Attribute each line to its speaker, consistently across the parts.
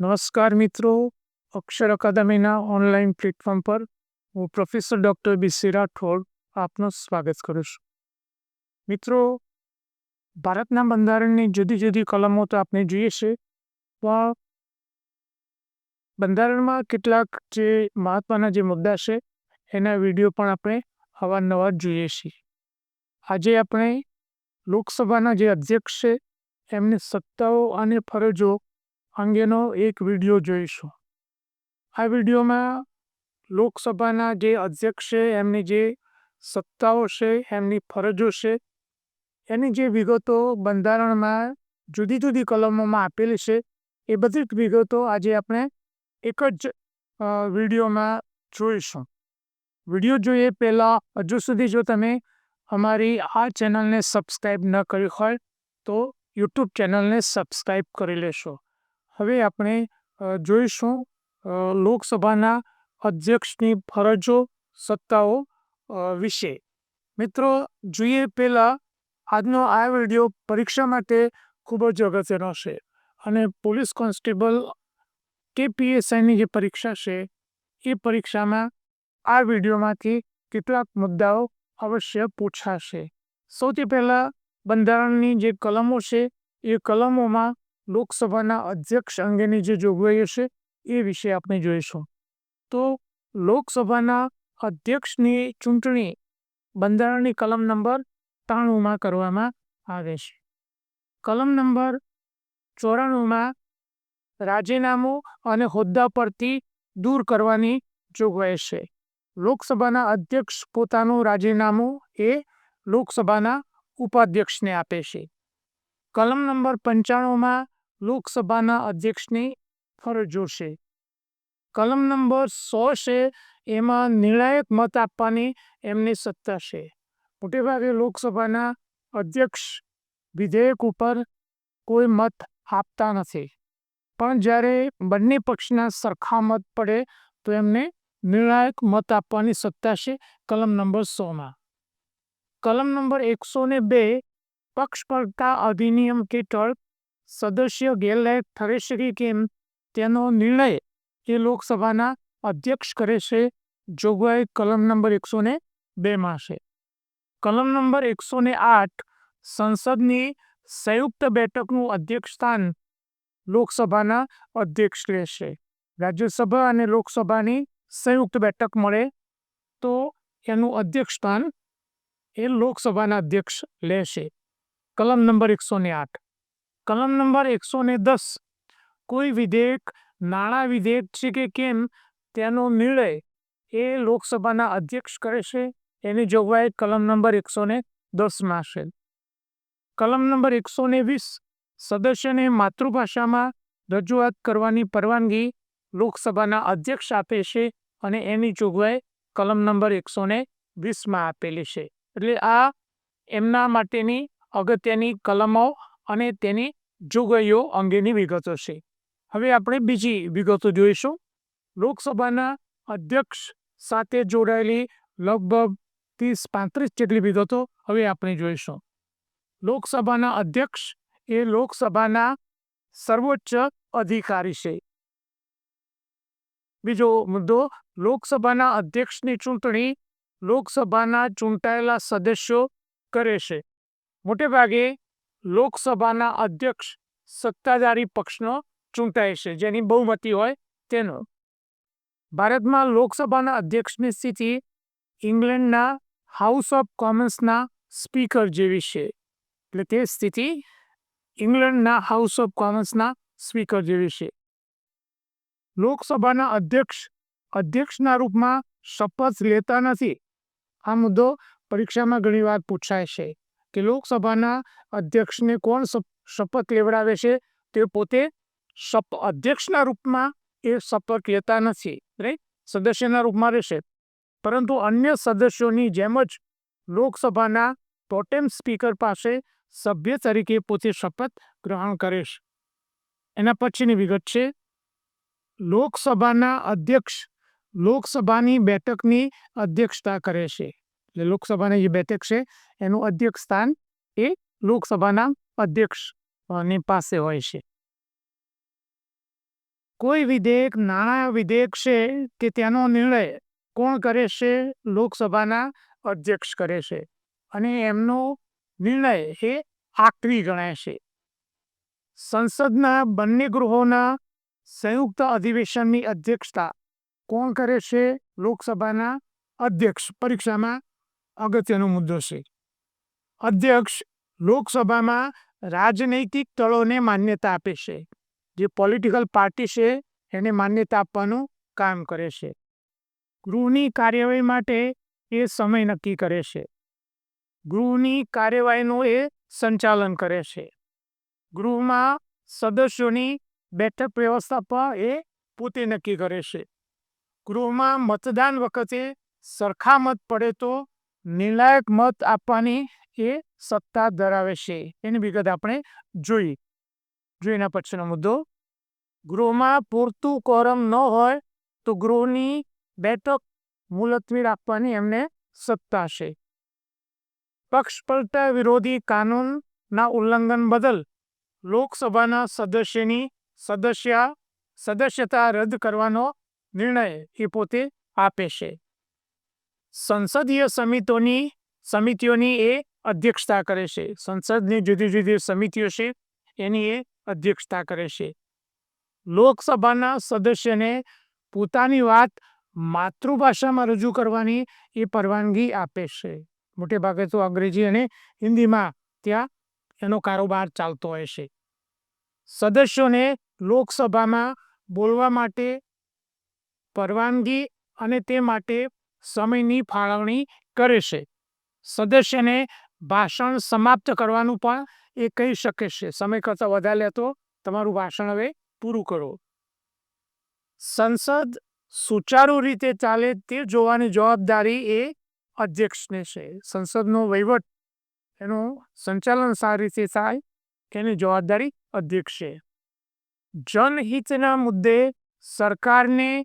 Speaker 1: નમસ્કાર મિત્રો. અક્ષર અકાદમીના online platform પર હું પ્રોફેસર ડૉક્ટર બી રાઠોડ આપનું સ્વાગત કરું છું. મિત્રો, ભારતના બંધારણની જુદી જુદી કલમો તો આપણે જોઈએ છે, પણ બંધારણમાં કેટલાક જે મહત્વના જે મુદ્દા છે, એના વીડિયો પણ આપણે અવારનવાર જોઈએ છીએ. આજે આપણે લોકસભાના જે અધ્યક્ષ છે, એમની સત્તાઓ અને ફરજો અંગેનો એક વીડિયો જોઈશું. આ વિડીયોમાં લોકસભાના જે અધ્યક્ષ છે, એમની જે સત્તાઓ છે, એમની ફરજો છે, એની જે વિગતો બંધારણમાં જુદી જુદી કલમોમાં આપેલી છે, એ બધી જ વિગતો આજે આપણે એક જ વિડીયોમાં જોઈશું. વીડિયો જોઈએ પહેલાં હજુ સુધી જો તમે અમારી આ ચેનલને સબસ્ક્રાઈબ ન કરી હોય, તો યુટ્યુબ ચેનલને સબસ્ક્રાઈબ કરી લેશો. હવે આપણે જોઈશું લોકસભાના અધ્યક્ષની ફરજો, સત્તાઓ વિશે. મિત્રો, જોઈએ પહેલાં, આજનો આ વીડિયો પરીક્ષા માટે ખૂબ જ અગત્યનો છે અને પોલીસ કોન્સ્ટેબલ કે પીએસઆઈની જે પરીક્ષા છે, એ પરીક્ષામાં આ વિડીયોમાંથી કેટલાક મુદ્દાઓ અવશ્ય પૂછાશે. સૌથી પહેલાં બંધારણની જે કલમો છે, એ કલમોમાં લોકસભાના અધ્યક્ષ અંગેની જે જોગવાઈ છે, એ વિશે આપણે જોઈશું. તો લોકસભાના અધ્યક્ષની ચૂંટણી બંધારણની કલમ નંબર ત્રાણુંમાં કરવામાં આવે છે. કલમ નંબર ચોરાણુંમાં રાજીનામું અને હોદ્દા પરથી દૂર કરવાની જોગવાઈ છે. લોકસભાના અધ્યક્ષ પોતાનું રાજીનામું એ લોકસભાના ઉપાધ્યક્ષને આપે છે. કલમ નંબર પંચાણુંમાં લોકસભાના અધ્યક્ષની ફરજો છે કલમ નંબર સો છે, એમાં નિર્ણાયક મત આપવાની એમની સત્તા છે. મોટેભાગે લોકસભાના અધ્યક્ષ વિધેયક ઉપર કોઈ મત આપતા નથી. પણ જ્યારે બંને પક્ષના સરખા મત પડે, તો એમને નિર્ણાયક મત આપવાની સત્તા છે કલમ નંબર સોમાં કલમ નંબર એકસો ને બે પક્ષપરતા અધિનિયમ હેઠળ સદસ્ય ગેરલાયક ઠરે છે કે કેમ તેનો નિર્ણય એ લોકસભાના અધ્યક્ષ કરે છે જોગવાઈ કલમ નંબર એકસો ને બેમાં છે. કલમ નંબર એકસો ને આઠ સંસદની સંયુક્ત બેઠકનું અધ્યક્ષસ્થાન લોકસભાના અધ્યક્ષ રહેશે. રાજ્યસભા અને લોકસભાની સંયુક્ત બેઠક મળે તો એનું અધ્યક્ષ સ્થાન એ લોકસભાના અધ્યક્ષ લેશે. કલમ નંબર એકસો ને આઠ કલમ નંબર એકસો ને દસ. કોઈ વિધેયક, નાણાં વિધેયક છે કે કેમ, તેનો નિર્ણય એ લોકસભાના અધ્યક્ષ કરે છે, એની જોગવાઈ કલમ નંબર એકસો ને દસમાં છે. કલમ નંબર એકસો ને વીસ, સદસ્યને માતૃભાષામાં રજૂઆત કરવાની પરવાનગી લોકસભાના અધ્યક્ષ આપે છે અને એની જોગવાઈ કલમ નંબર એકસો ને વીસમાં આપેલી છે. એટલે આ એમના માટેની અગત્યની કલમો અને તેની જોગવાઈઓ અંગેની વિગતો છે. હવે આપણે બીજી વિગતો જોઈશું. લોકસભાના અધ્યક્ષ સાથે જોડાયેલી લગભગ ત્રીસ પાંત્રીસ જેટલી વિગતો હવે આપણે જોઈશું. લોકસભાના અધ્યક્ષ એ લોકસભાના સર્વોચ્ચ અધિકારી છે. બીજો મુદ્દો, લોકસભાના અધ્યક્ષની ચૂંટણી લોકસભાના ચૂંટાયેલા સદસ્યો કરે છે. મોટેભાગે લોકસભાના અધ્યક્ષ સત્તાધારી પક્ષનો ચૂંટાય છે, જેની બહુમતી હોય તેનો. ભારતમાં લોકસભાના અધ્યક્ષની સ્થિતિ ઇંગ્લેન્ડના હાઉસ ઓફ કોમન્સના સ્પીકર જેવી છે. એટલે તે સ્થિતિ ઇંગ્લેન્ડના હાઉસ ઓફ કોમન્સના સ્પીકર જેવી છે. લોકસભાના અધ્યક્ષ અધ્યક્ષના રૂપમાં શપથ લેતા નથી. આ મુદ્દો પરીક્ષામાં ઘણીવાર પૂછાય છે. કે લોકસભાના અધ્યક્ષને કોણ શપથ લેવડાવે છે? તે પોતે શપ, અધ્યક્ષના રૂપમાં એ શપથ લેતા નથી રાઈટ સદસ્યના રૂપમાં રહેશે. પરંતુ અન્ય સદસ્યોની જેમ જ લોકસભાના ટોટેમ સ્પીકર પાસે સભ્ય તરીકે પોતે શપથ ગ્રહણ કરે છે. એના પછીની વિગત છે. લોકસભાના અધ્યક્ષ લોકસભાની બેઠકની અધ્યક્ષતા કરે છે. એટલે લોકસભાની જે બેઠક છે, એનું અધ્યક્ષ સ્થાન એ લોકસભાના અધ્યક્ષની પાસે હોય છે. કોઈ વિધેયક, નાણાં વિધેયક છે કે તેનો નિર્ણય કોણ કરે છે? લોકસભાના અધ્યક્ષ કરે છે. અને એમનો નિર્ણય એ આખરી ગણાય છે. સંસદના બંને ગૃહોના સંયુક્ત અધિવેશનની અધ્યક્ષતા કોણ કરે છે? લોકસભાના અધ્યક્ષ પરીક્ષામાં અગત્યનો મુદ્દો છે. અધ્યક્ષ લોકસભામાં રાજનૈતિક દળોને માન્યતા આપે છે, જે પોલિટિકલ પાર્ટી છે એને માન્યતા આપવાનું કામ કરે છે. ગૃહની કાર્યવાહી માટે એ સમય નક્કી કરે છે. ગૃહની કાર્યવાહીનું એ સંચાલન કરે છે. ગૃહમાં સદસ્યોની બેઠક વ્યવસ્થા પણ એ પોતે નક્કી કરે છે. ગૃહમાં મતદાન વખતે સરખા મત પડે તો નિર્ણાયક મત આપવાની એ સત્તા ધરાવે છે. એની વિગત આપણે જોઈ. જોઈના પછીનો મુદ્દો. ગૃહમાં પૂરતું કોરમ ન હોય તો ગૃહની બેઠક મુલતવી રાખવાની એમને સત્તા છે. પક્ષપલટા વિરોધી કાનૂનના ઉલ્લંઘન બદલ લોકસભાના સદસ્યની સદસ્ય સદસ્યતા રદ કરવાનો નિર્ણય એ પોતે આપે છે. સંસદીય સમિતિઓની સમિતિઓની એ અધ્યક્ષતા કરે છે. સંસદની જુદી જુદી સમિતિઓ છે, એની એ અધ્યક્ષતા કરે છે. લોકસભાના સદસ્યને પોતાની વાત માતૃભાષામાં રજૂ કરવાની એ પરવાનગી આપે છે. મોટે ભાગે તો અંગ્રેજી અને હિન્દીમાં ત્યાં એનો કારોબાર ચાલતો હોય છે. સદસ્યોને લોકસભામાં બોલવા માટે પરવાનગી અને તે માટે સમયની ફાળવણી કરે છે. સદસ્યને ભાષણ સમાપ્ત કરવાનું પણ એ કહી શકે છે. સમય કરતાં વધારે લેતો તમારું ભાષણ હવે પૂરું કરો. સંસદ સુચારુ રીતે ચાલે તે જોવાની જવાબદારી એ અધ્યક્ષને છે. સંસદનો વહીવટ એનું સંચાલન સારી રીતે થાય એની જવાબદારી અધ્યક્ષ છે. જનહિતના મુદ્દે સરકારને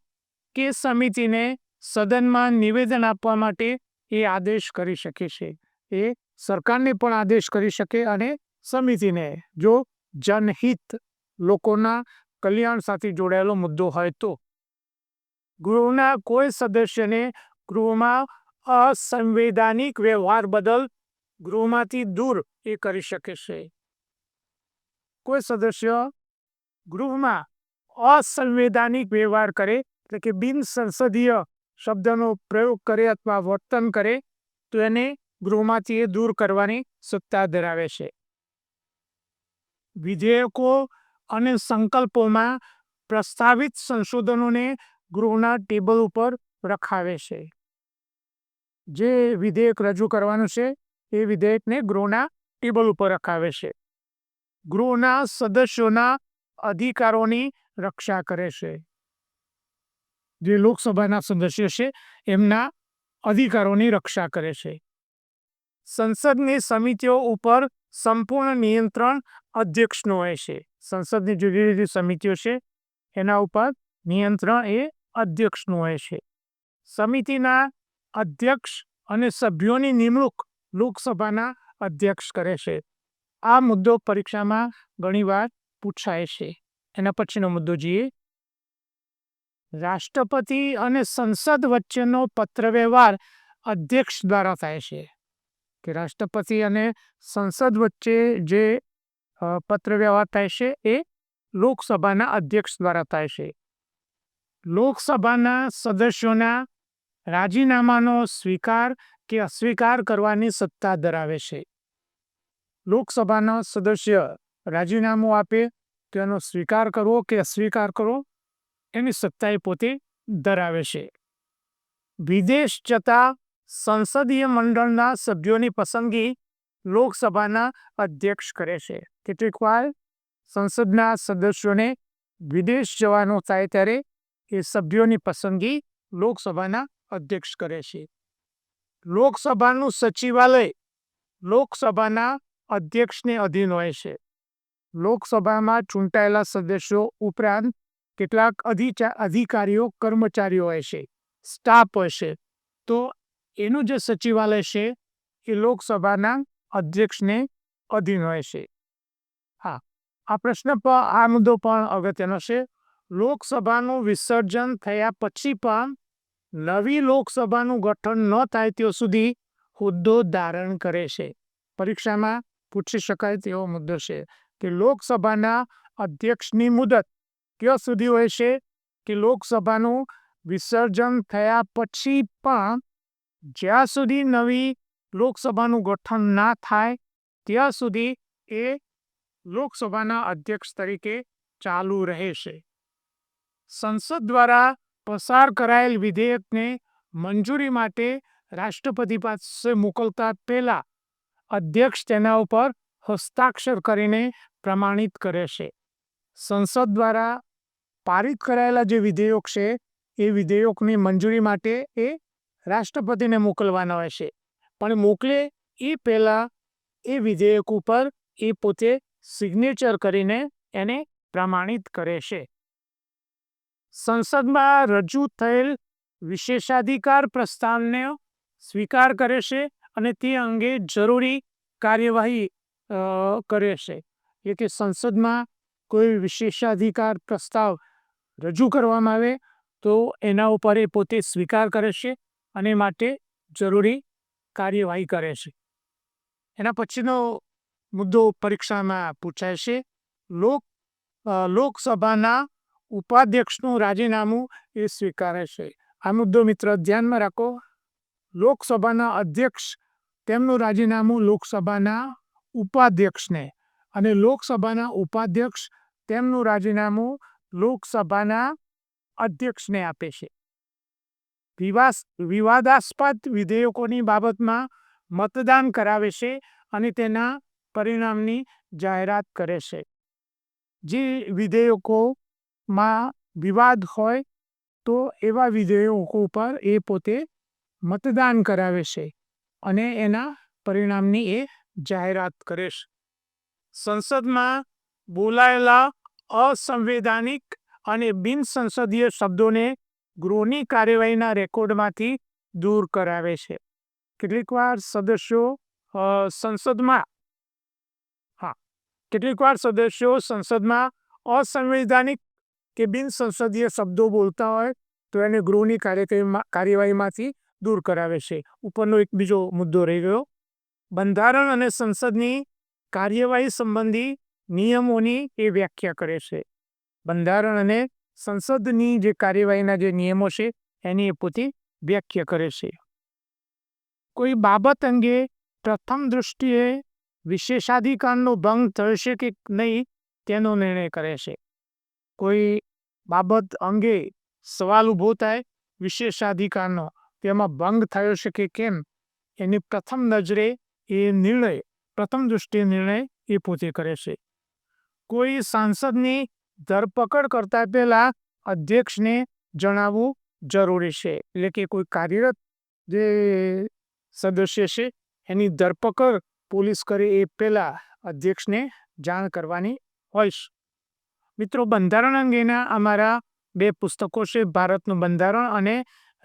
Speaker 1: કે સમિતિને સદનમાં નિવેદન આપવા માટે એ આદેશ કરી શકે છે. એ સરકારને પણ આદેશ કરી શકે અને સમિતિને, જો જનહિત લોકોના કલ્યાણ સાથે જોડાયેલો મુદ્દો હોય તો. ગૃહના કોઈ સદસ્યને ગૃહમાં અસંવૈધાનિક વ્યવહાર બદલ ગૃહમાંથી દૂર એ કરી શકે છે. કોઈ સદસ્ય ગૃહમાં અસંવૈધાનિક વ્યવહાર કરે, એટલે કે બિન સંસદીય શબ્દનો પ્રયોગ કરે અથવા વર્તન કરે, તો એને ગૃહમાંથી એ દૂર કરવાની સત્તા ધરાવે છે. વિધેયકો અને સંકલ્પોમાં પ્રસ્તાવિત સંશોધનોને ગૃહના ટેબલ ઉપર રખાવે છે. જે વિધેયક રજૂ કરવાનું છે, એ વિધેયકને ગૃહના ટેબલ ઉપર રખાવે છે. ગૃહના સદસ્યોના અધિકારોની રક્ષા કરે છે. જે લોકસભાના સદસ્યો છે, એમના અધિકારોની રક્ષા કરે છે. સંસદની સમિતિઓ ઉપર સંપૂર્ણ નિયંત્રણ અધ્યક્ષનું હોય છે. સંસદની જુદી જુદી સમિતિઓ છે, એના ઉપર નિયંત્રણ એ અધ્યક્ષનું હોય છે. સમિતિના અધ્યક્ષ અને સભ્યોની નિમણૂક લોકસભાના અધ્યક્ષ કરે છે. આ મુદ્દો પરીક્ષામાં ઘણીવાર પૂછાય છે. એના પછીનો મુદ્દો જોઈએ. રાષ્ટ્રપતિ અને સંસદ વચ્ચેનો પત્રવ્યવહાર અધ્યક્ષ દ્વારા થાય છે. કે રાષ્ટ્રપતિ અને સંસદ વચ્ચે જે પત્રવ્યવહાર થાય છે એ લોકસભાના અધ્યક્ષ દ્વારા થાય છે. લોકસભાના સદસ્યોના રાજીનામાનો સ્વીકાર કે અસ્વીકાર કરવાની સત્તા ધરાવે છે. લોકસભાના સદસ્ય રાજીનામું આપે, તેનો સ્વીકાર કરવો કે અસ્વીકાર કરવો એની સત્તા એ પોતે ધરાવે છે. વિદેશ જતા સંસદીય મંડળના સભ્યોની પસંદગી લોકસભાના અધ્યક્ષ કરે છે. કેટલીક વાર સંસદના સદસ્યોને વિદેશ જવાનો થાય ત્યારે એ સભ્યોની પસંદગી લોકસભાના અધ્યક્ષ કરે છે. લોકસભાનું સચિવાલય લોકસભાના અધ્યક્ષને અધીન હોય છે. લોકસભામાં ચૂંટાયેલા સદસ્યો ઉપરાંત કેટલાક અધિકારીઓ, કર્મચારીઓ છે સ્ટાફ છે તો એનું જે સચિવાલય છે, એ લોકસભાના અધ્યક્ષને અધીન હોય છે હા, આ પ્રશ્ન પર આ મુદ્દો પણ અગત્યનો છે. લોકસભાનું વિસર્જન થયા પછી પણ નવી લોકસભાનું ગઠન ન થાય ત્યાં સુધી હોદ્દો ધારણ કરે છે. પરીક્ષામાં પૂછી શકાય તેવો મુદ્દો છે કે લોકસભાના અધ્યક્ષની મુદત ક્યાં સુધી હોય છે કે લોકસભાનું વિસર્જન થયા પછી પણ જ્યાં સુધી નવી લોકસભાનું ગઠન ના થાય, ત્યાં સુધી એ લોકસભાના અધ્યક્ષ તરીકે ચાલુ રહેશે. સંસદ દ્વારા પસાર કરાયેલ વિધેયકને મંજૂરી માટે રાષ્ટ્રપતિ પાસે મોકલતા પહેલાં અધ્યક્ષ તેના ઉપર હસ્તાક્ષર કરીને પ્રમાણિત કરે છે. સંસદ દ્વારા પારિત કરાયેલા જે વિધેયક છે, એ વિધેયકની મંજૂરી માટે એ રાષ્ટ્રપતિને મોકલવાના છે પણ મોકલે એ પહેલાં એ વિધેયક ઉપર એ પોતે સિગ્નેચર કરીને એને પ્રમાણિત કરે છે. સંસદમાં રજૂ થયેલ વિશેષાધિકાર પ્રસ્તાવને સ્વીકાર કરે છે અને તે અંગે જરૂરી કાર્યવાહી કરે છે. એટલે કે સંસદમાં કોઈ વિશેષાધિકાર પ્રસ્તાવ રજૂ કરવામાં આવે તો એના ઉપર એ પોતે સ્વીકાર કરે છે અને માટે જરૂરી કાર્યવાહી કરે છે. એના પછીનો મુદ્દો પરીક્ષામાં પૂછાય છે. લોક લોકસભાના ઉપાધ્યક્ષનું રાજીનામું એ સ્વીકારે છે. આ મુદ્દો મિત્ર ધ્યાનમાં રાખો. લોકસભાના અધ્યક્ષ તેમનું રાજીનામું લોકસભાના ઉપાધ્યક્ષને અને લોકસભાના ઉપાધ્યક્ષ તેમનું રાજીનામું લોકસભાના અધ્યક્ષને આપે છે. વિવાસ, વિવાદાસ્પદ વિધેયકોની બાબતમાં મતદાન કરાવે છે અને તેના પરિણામની જાહેરાત કરે છે. જે વિધેયકોમાં વિવાદ હોય તો એવા વિધેયકો ઉપર એ પોતે મતદાન કરાવે છે અને એના પરિણામની એ જાહેરાત કરે છે. સંસદમાં બોલાયેલા અસંવૈધાનિક અને બિનસંસદીય શબ્દોને ગૃહની કાર્યવાહીના રેકોર્ડમાંથી દૂર કરાવે છે. કેટલીકવાર સદસ્યો સંસદમાં, હા, કેટલીકવાર સદસ્યો સંસદમાં અસંવૈધાનિક કે બિનસંસદીય શબ્દો બોલતા હોય તો એને ગૃહની કાર્યવાહીમાંથી દૂર કરાવે છે. ઉપરનો એક બીજો મુદ્દો રહી ગયો. બંધારણ અને સંસદની કાર્યવાહી સંબંધી નિયમોની એ વ્યાખ્યા કરે છે. બંધારણ અને સંસદની જે કાર્યવાહીના જે નિયમો છે, એની એ પોતે વ્યાખ્યા કરે છે. કોઈ બાબત અંગે પ્રથમ દૃષ્ટિએ વિશેષાધિકારનો ભંગ થશે કે નહીં, તેનો નિર્ણય કરે છે. કોઈ બાબત અંગે સવાલ ઊભો થાય વિશેષાધિકારનો, તેમાં ભંગ થયો છે કે કેમ, એની પ્રથમ નજરે એ નિર્ણય, પ્રથમ દૃષ્ટિએ નિર્ણય એ પોતે કરે છે. કોઈ સાંસદની ધરપકડ કરતા પહેલા અધ્યક્ષને જણાવવું જરૂરી છે. એટલે કે કોઈ કાર્યરત જે સદસ્ય છે, એની ધરપકડ પોલીસ કરે એ પહેલાં અધ્યક્ષને જાણ કરવાની છે. મિત્રો, બંધારણ અંગેના અમારા બે પુસ્તકો છે, ભારતનું બંધારણ અને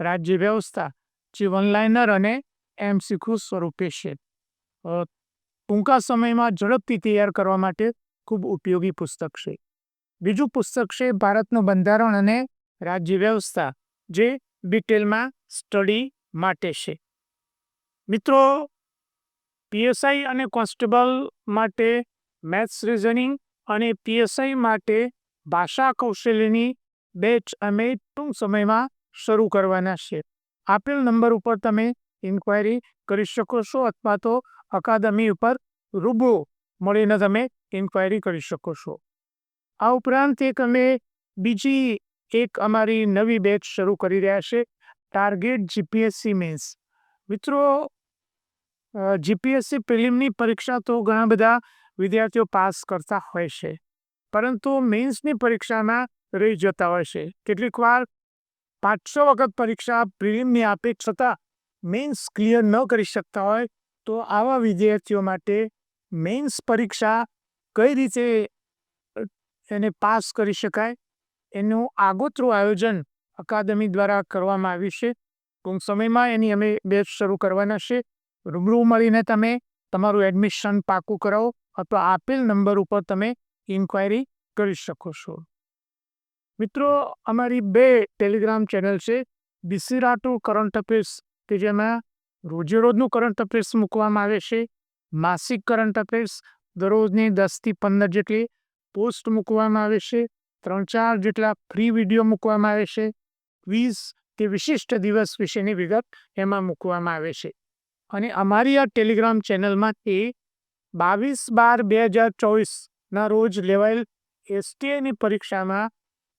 Speaker 1: રાજ્ય વ્યવસ્થા, જે ઓનલાઈનર અને એમસીક્યુ સ્વરૂપે છે. ટૂંકા સમયમાં ઝડપથી તૈયાર કરવા માટે ખૂબ ઉપયોગી પુસ્તક છે. બીજું પુસ્તક છે ભારતનું બંધારણ અને રાજ્ય વ્યવસ્થા, જે ડિટેલમાં સ્ટડી માટે છે. મિત્રો, પીએસઆઈ અને કોન્સ્ટેબલ માટે મેથ્સ રિઝનિંગ અને પીએસઆઈ માટે ભાષા કૌશલ્યની બેચ અમે ટૂંક સમયમાં શરૂ કરવાના છે. આપેલ નંબર ઉપર તમે ઇન્ક્વાયરી કરી શકો છો અથવા તો અકાદમી ઉપર રૂબરૂ મળીને તમે ઇન્ક્વાયરી કરી શકો છો. આ ઉપરાંત એક અમે બીજી એક અમારી નવી બેચ શરૂ કરી રહ્યા છે ટાર્ગેટ જીપીએસસી મેન્સ મિત્રો જીપીએસસી પ્રિલિમની પરીક્ષા તો ઘણા બધા વિદ્યાર્થીઓ પાસ કરતા હોય છે, પરંતુ મેન્સની પરીક્ષામાં રહી જતા હોય છે. કેટલીક વાર પાંચસો વખત પરીક્ષા પ્રિલિમની આપે છતાં મેન્સ ક્લિયર ન કરી શકતા હોય તો આવા વિદ્યાર્થીઓ માટે મેન્સ પરીક્ષા કઈ રીતે એને પાસ કરી શકાય? એનું આગોતરું આયોજન અકાદમી દ્વારા કરવામાં આવ્યું છે. ટૂંક સમયમાં એની અમે બેચ શરૂ કરવાના છે. રૂબરૂ મળીને તમે તમારું એડમિશન પાકું કરાવો અથવા આપેલ નંબર ઉપર તમે ઇન્ક્વાયરી કરી શકો છો. મિત્રો, અમારી બે ટેલિગ્રામ ચેનલ છે. બિસિરાટુ કરંટ અફેર્સ, કે જેમાં રોજે રોજનું કરંટ અફેર્સ મૂકવામાં આવે છે. માસિક કરંટ અફેર્સ દરરોજની દસથી પંદર જેટલી પોસ્ટ મૂકવામાં આવે છે, ત્રણ ચાર જેટલા ફ્રી વીડિયો મૂકવામાં આવે છે, ક્વિઝ કે વિશિષ્ટ દિવસ વિશેની વિગત એમાં મૂકવામાં આવે છે. અને અમારી આ ટેલિગ્રામ ચેનલમાં એ બાવીસ બાર બે હજાર ચોવીસના રોજ લેવાયેલ એસટીએની પરીક્ષામાં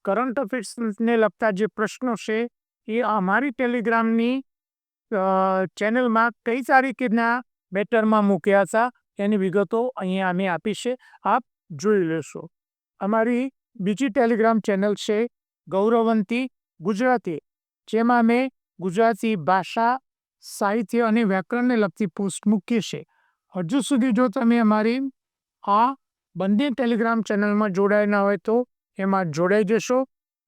Speaker 1: કરંટ અફેર્સને લગતા જે પ્રશ્નો છે, એ અમારી ટેલિગ્રામની ચેનલમાં કઈ તારીખના બેટરમાં મૂક્યા હતા એની વિગતો અહીંયા અમે આપી છે. આપ જોઈ લેશો. અમારી બીજી ટેલિગ્રામ ચેનલ છે ગૌરવંતી ગુજરાતી, જેમાં મેં ગુજરાતી ભાષા, સાહિત્ય અને વ્યાકરણને લગતી પોસ્ટ મૂકી છે હજુ સુધી જો તમે અમારી આ બંને ટેલિગ્રામ ચેનલમાં જોડાયેલા હોય તો એમાં જોડાઈ જશો.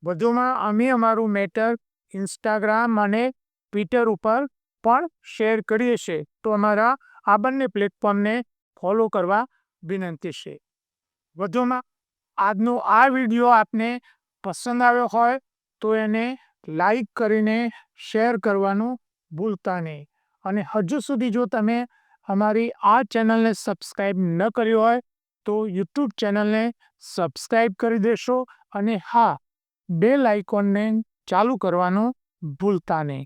Speaker 1: વધુમાં અમે અમારું મેટર ઇન્સ્ટાગ્રામ અને ટ્વિટર ઉપર પણ શેર કરીએ છીએ. તો અમારા આ બંને પ્લેટફોર્મને ફોલો કરવા વિનંતી છે. વધુમાં, આજનો આ વીડિયો આપને પસંદ આવ્યો હોય તો એને લાઈક કરીને શેર કરવાનું ભૂલતા નહીં. અને હજુ સુધી જો તમે અમારી આ ચેનલને સબસ્ક્રાઈબ ન કરી હોય તો યુટ્યુબ ચેનલને સબસ્ક્રાઈબ કરી દેશો અને હા બેલ આઇકોનને ચાલુ કરવાનું ભૂલતા નહીં.